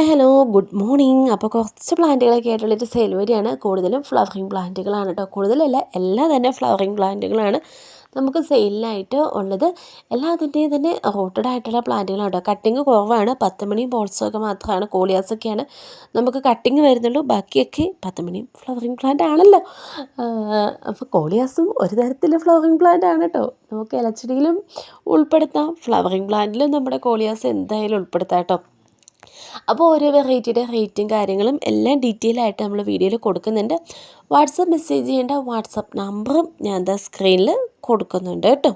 Hi hello good morning അപ്പോൾ കുറച്ച് പ്ലാന്റുകളൊക്കെ ആയിട്ടുള്ളൊരു സെയിൽ വരികയാണ്. കൂടുതലും ഫ്ലവറിങ് പ്ലാന്റുകളാണ് കേട്ടോ കൂടുതലല്ല എല്ലാ തന്നെ ഫ്ലവറിങ് പ്ലാന്റുകളാണ് നമുക്ക് സെയിലിനായിട്ട് ഉള്ളത്. എല്ലാത്തിന്റെയും തന്നെ റോട്ടഡ് ആയിട്ടുള്ള പ്ലാന്റുകളാണ് കേട്ടോ കട്ടിങ് കുറവാണ്. പത്ത് മണിയും ബോൾസും ഒക്കെ മാത്രമാണ് കോളിയാസൊക്കെയാണ് നമുക്ക് കട്ടിങ് വരുന്നുള്ളൂ. ബാക്കിയൊക്കെ പത്ത് മണിയും ഫ്ലവറിങ് പ്ലാന്റ് ആണല്ലോ. അപ്പോൾ കോളിയാസും ഒരു തരത്തിൽ ഫ്ലവറിങ് പ്ലാന്റ് ആണ് കേട്ടോ നമുക്ക് ഇലച്ചെടിയിലും ഉൾപ്പെടുത്താം. ഫ്ലവറിങ് പ്ലാന്റിലും നമ്മുടെ കോളിയാസ് എന്തായാലും ഉൾപ്പെടുത്താം കേട്ടോ അപ്പോൾ ഓരോ വെറൈറ്റിയുടെ റേറ്റും കാര്യങ്ങളും എല്ലാം ഡീറ്റെയിൽ ആയിട്ട് നമ്മൾ വീഡിയോയിൽ കൊടുക്കുന്നുണ്ട്. വാട്സപ്പ് മെസ്സേജ് ചെയ്യേണ്ട വാട്സപ്പ് നമ്പറും ഞാൻ എന്താ സ്ക്രീനിൽ കൊടുക്കുന്നുണ്ട് കേട്ടോ.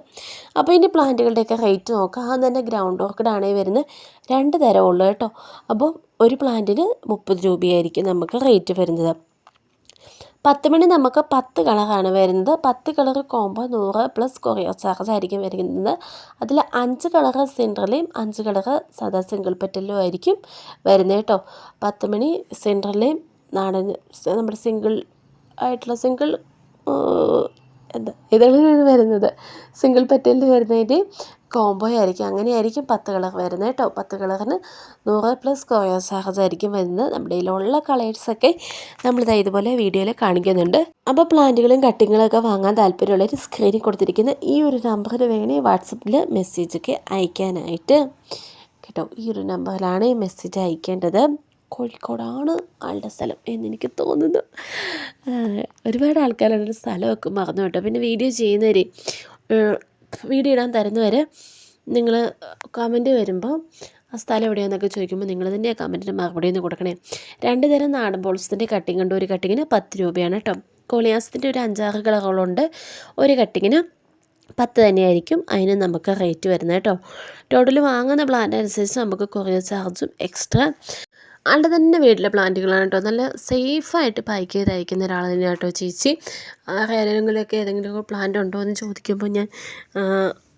അപ്പോൾ ഇനി പ്ലാന്റുകളുടെയൊക്കെ റേറ്റ് നോക്കാം. അത് തന്നെ ഗ്രൗണ്ട് ഓർക്കിഡ് ആണെങ്കിൽ വരുന്നത് രണ്ട് തരം ഉള്ളൂ കേട്ടോ. അപ്പോൾ ഒരു പ്ലാന്റിന് മുപ്പത് രൂപയായിരിക്കും നമുക്ക് റേറ്റ് വരുന്നത്. പത്ത് മണി നമുക്ക് പത്ത് കളറാണ് വരുന്നത്. പത്ത് കളർ കോമ്പോ നൂറ് പ്ലസ് കൊറിയർ ചാർജ് ആയിരിക്കും വരുന്നത്. അതിൽ അഞ്ച് കളർ സെൻട്രലെയും അഞ്ച് കളർ സാധാ സിംഗിൾ പെറ്റലും ആയിരിക്കും വരുന്നത് കേട്ടോ. പത്ത് മണി സെൻട്രലെയും നാടൻ നമ്മുടെ സിംഗിൾ ആയിട്ടുള്ള സിംഗിൾ എന്താ ഇതാണ് വരുന്നത്. സിംഗിൾ പെറ്റലിൽ വരുന്നതിന്റെ കോംബോ ആയിരിക്കും. അങ്ങനെയായിരിക്കും പത്ത് കളർ വരുന്നത് കേട്ടോ. പത്ത് കളറിന് നൂറ് പ്ലസ് കോയ സാഹചര്യമായിരിക്കും വരുന്നത്. നമ്മുടെ കയ്യിലുള്ള കളേഴ്സൊക്കെ നമ്മളിതാ ഇതുപോലെ വീഡിയോയിൽ കാണിക്കുന്നുണ്ട്. അപ്പോൾ പ്ലാന്റുകളും കട്ടിങ്ങുകളൊക്കെ വാങ്ങാൻ താല്പര്യമുള്ളവർ സ്ക്രീനിൽ കൊടുത്തിരിക്കുന്ന ഈ ഒരു നമ്പറിൽ വേണേൽ വാട്സപ്പിൽ മെസ്സേജൊക്കെ അയക്കാനായിട്ട്. കേട്ടോ ഈ ഒരു നമ്പറിലാണ് മെസ്സേജ് അയക്കേണ്ടത്. കോഴിക്കോടാണ് ആളുടെ സ്ഥലം എന്നെനിക്ക് തോന്നുന്നു. ഒരുപാട് ആൾക്കാരുടെ സ്ഥലമൊക്കെ മറന്നു കേട്ടോ. പിന്നെ വീഡിയോ ചെയ്യുന്നവരെ വീഡിയോ ഇടാൻ തരുന്നവരെ നിങ്ങൾ കമന്റ് വരുമ്പോൾ ആ സ്ഥലം എവിടെയാണെന്നൊക്കെ ചോദിക്കുമ്പോൾ നിങ്ങൾ തന്നെ ആ കമന്റിന് മറുപടി ഒന്ന് കൊടുക്കണേ. രണ്ട് തരം നാടൻ ബോൾസിന്റെ കട്ടിങ് ഉണ്ട്. ഒരു കട്ടിങ്ങിന് പത്ത് രൂപയാണ് കേട്ടോ കോളിയാസത്തിന്റെ ഒരു അഞ്ചാറ് കളറുകളുണ്ട് ഒരു കട്ടിങ്ങിന് പത്ത് തന്നെയായിരിക്കും അതിന് നമുക്ക് റേറ്റ് വരുന്നത് കേട്ടോ ടോട്ടൽ വാങ്ങുന്ന പ്ലാൻ അനുസരിച്ച് നമുക്ക് കൊറിയർ ചാർജും എക്സ്ട്രാ ആളുടെ തന്നെ വീട്ടിലെ പ്ലാന്റുകളാണ് കേട്ടോ നല്ല സേഫായിട്ട് പാക്ക് ചെയ്ത് അയക്കുന്ന ഒരാൾ തന്നെയാണ് കേട്ടോ ചേച്ചി. ആരെങ്കിലുമൊക്കെ ഏതെങ്കിലും പ്ലാന്റ് ഉണ്ടോ എന്ന് ചോദിക്കുമ്പോൾ ഞാൻ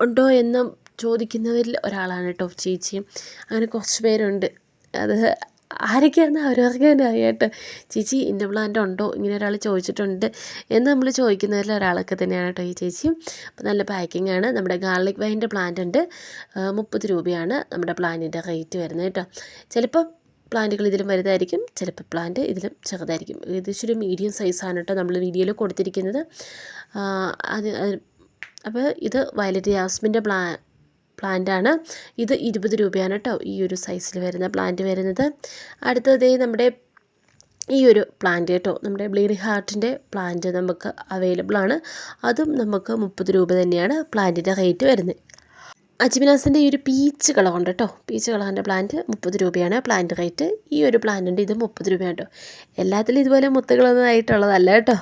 ഉണ്ടോ എന്ന് ചോദിക്കുന്നവരിൽ ഒരാളാണ് കേട്ടോ ചേച്ചി. അങ്ങനെ കുറച്ച് പേരുണ്ട്. അത് ആരൊക്കെയാണെന്ന് അവരവർക്ക് തന്നെ അറിയാട്ടോ. ചേച്ചി ഇന്ന പ്ലാന്റ് ഉണ്ടോ? ഇങ്ങനെ ഒരാൾ ചോദിച്ചിട്ടുണ്ട് എന്ന് നമ്മൾ ചോദിക്കുന്നവരിൽ ഒരാളൊക്കെ തന്നെയാണ് കേട്ടോ ഈ ചേച്ചി. അപ്പോൾ നല്ല പാക്കിംഗ് ആണ്. നമ്മുടെ ഗാർലിക് വൈന്റെ പ്ലാന്റ് ഉണ്ട്. മുപ്പത് രൂപയാണ് നമ്മുടെ പ്ലാന്റിന്റെ റേറ്റ് വരുന്നത് കേട്ടോ ചിലപ്പോൾ പ്ലാന്റുകൾ ഇതിലും വലുതായിരിക്കും ചിലപ്പോൾ പ്ലാന്റ് ഇതിലും ചെറുതായിരിക്കും. ഏകദേശം ഒരു മീഡിയം സൈസാണ് കേട്ടോ നമ്മൾ വീഡിയോയിൽ കൊടുത്തിരിക്കുന്നത്. അത് അപ്പോൾ ഇത് വയലറ്റ് ജാസ്മിന്റെ പ്ലാ പ്ലാന്റാണ് ഇത് ഇരുപത് രൂപയാണ് കേട്ടോ ഈ ഒരു സൈസിൽ വരുന്ന പ്ലാന്റ് വരുന്നത്. അടുത്തത് നമ്മുടെ ഈ ഒരു പ്ലാന്റ് കേട്ടോ നമ്മുടെ ബ്ലീഡിംഗ് ഹാർട്ടിന്റെ പ്ലാന്റ് നമുക്ക് അവൈലബിൾ ആണ്. അതും നമുക്ക് മുപ്പത് രൂപ തന്നെയാണ് പ്ലാന്റിന്റെ റേറ്റ് വരുന്നത്. അജിമിനാസിന്റെ ഈ ഒരു പീച്ച് കളറുണ്ട് കേട്ടോ പീച്ച് കളറിന്റെ പ്ലാന്റ് മുപ്പത് രൂപയാണ്. പ്ലാന്റ് റേറ്റ് ഈ ഒരു പ്ലാന്റിന്റെ ഇത് മുപ്പത് രൂപയാണ് കേട്ടോ എല്ലാത്തിലും ഇതുപോലെ മുത്തുകളൊന്നും ആയിട്ടുള്ളതല്ല കേട്ടോ